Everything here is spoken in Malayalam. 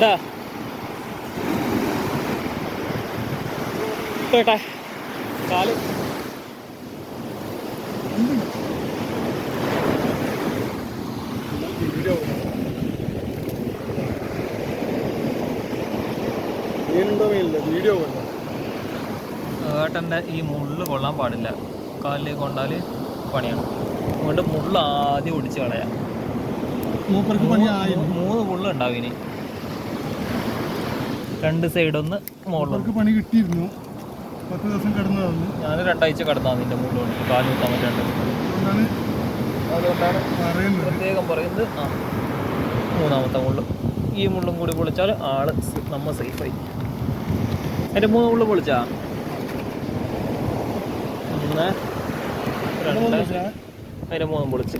എന്താ കേട്ടെ കാൽ. ഏട്ടന്റെ ഈ മുള്ള് കൊള്ളാൻ പാടില്ല. കാലിലേക്ക് കൊണ്ടാൽ പണിയാണ്. അതുകൊണ്ട് മുള്ളാദ്യം ഒടിച്ച് കളയാം. മൂന്ന് മുള്ളുണ്ടാവും ഉണ്ടാവും ഇനി. രണ്ട് സൈഡൊന്ന് ഒന്ന് മൂപ്പർക്ക് പണി കിട്ടിയിരുന്നു. പത്ത് ദിവസം കിടന്നതാണ് ഞാൻ രണ്ടാഴ്ച കിടന്നാ നിന്റെ മുകളിൽ കാൽ കുത്താൻ പറ്റാണ്ട്. അതുകൊണ്ടാണ് പ്രത്യേകം പറയുന്നത്. ആ മൂന്നാമത്തെ മുള്ളു. ഈ മുള്ളും കൂടി പൊളിച്ചാൽ ആൾ നമ്മൾ സേഫ് സേഫായി അതിന്റെ മൂന്ന് മുള്ളു പൊളിച്ചാ? ഒന്ന് രണ്ട്. അതിന്റെ മൂന്നും പൊളിച്ച്.